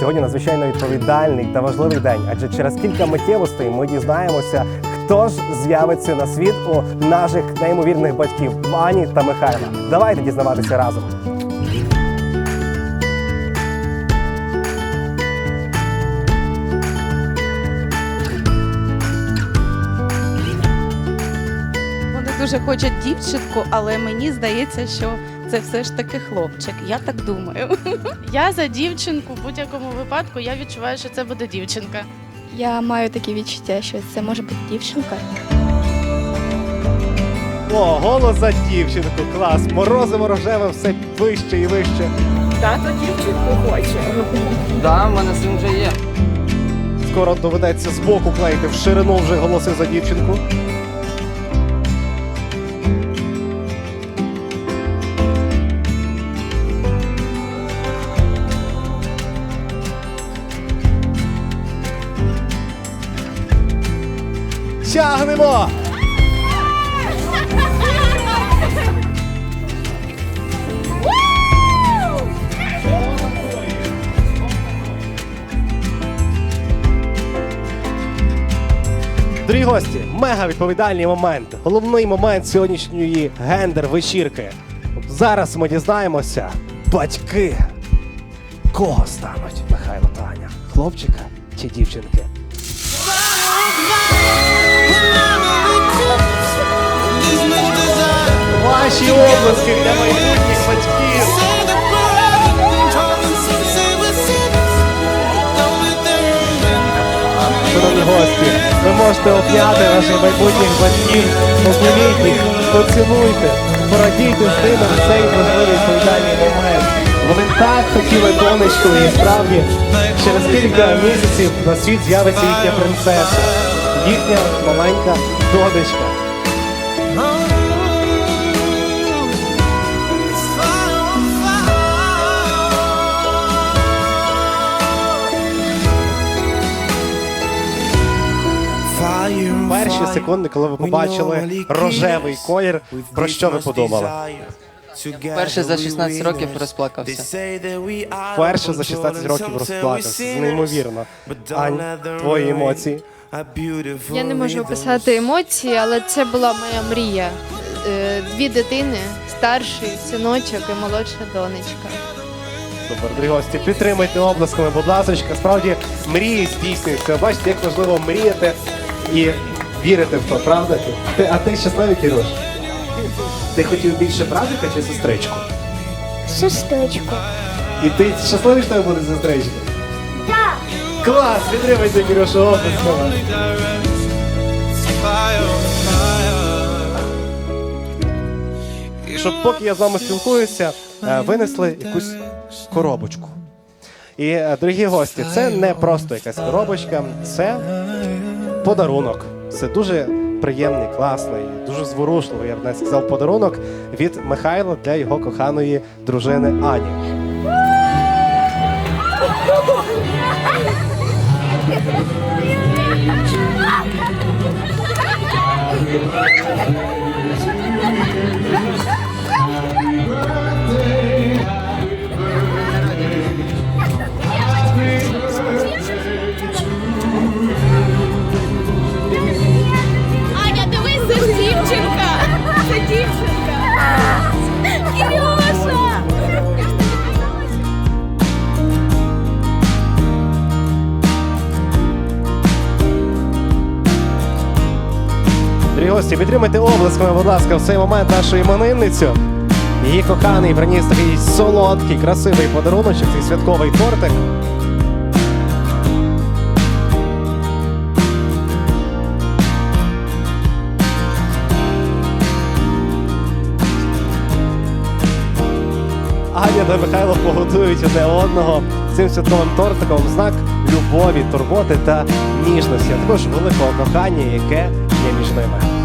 Сьогодні надзвичайно відповідальний та важливий день, адже через кілька миттєвостей ми дізнаємося, хто ж з'явиться на світ у наших неймовірних батьків Ані та Михайла. Давайте дізнаватися разом. Вони дуже хочуть дівчинку, але мені здається, що це все ж таки хлопчик. Я так думаю. Я за дівчинку в будь-якому випадку. Я відчуваю, що це буде дівчинка. Я маю таке відчуття, що це може бути дівчинка. О, голос за дівчинку, клас! Морозиво рожеве все вище і вище. Тато дівчинку хоче. Да, в мене син вже є. Скоро доведеться збоку клеїти в ширину вже голоси за дівчинку. Тягнемо! Дорогі гості, мега відповідальний момент. Головний момент сьогоднішньої гендер-вечірки. Зараз ми дізнаємося, батьки кого стануть Михайло та Аня? Хлопчика чи дівчинки? Обласки для майбутніх батьків. Шановні гості, ви можете обняти наших майбутніх батьків, обніміть їх, поцілуйте, порадійте з ними в цей важливий відповідальний момент. Вони так хотіли донечку, і справді через кілька місяців на світ з'явиться їхня принцеса, їхня маленька донечка. Секунди, коли ви побачили рожевий колір, про що ви подумали? Перше за 16 років розплакався. Вперше за 16 років розплакався. Неймовірно. Ань, твої емоції. Я не можу описати емоції, але це була моя мрія. Е, Дві дитини, старший синочок і молодша донечка. Супер, дорогі гості, підтримайте обласками, будь ласка. Справді мрії здійснюються. Бачите, як важливо мріяти і вірити в то, правда? Ти, а ти щасливий, Кіруш? Ти хотів більше братика чи сестричку? Сестричку. І ти щасливий, що тебе буде сестричка? Так. Клас! Підтримайте Кірушу обласками. Щоб поки я з вами спілкуюся, е, винесли якусь коробочку. І, е, дорогі гості, це не просто якась коробочка, це подарунок. Це дуже приємний, класний, дуже зворушливий, я б навіть сказав, подарунок від Михайла для його коханої дружини Ані. Гості, підтримайте обласками, будь ласка, в цей момент нашу іменинницю. Її коханий приніс такий солодкий, красивий подаруночок, цей святковий тортик. Аня та Михайло погодують одне одного цим святковим тортиком знак любові, турботи та ніжності, а також великого кохання, яке є між ними.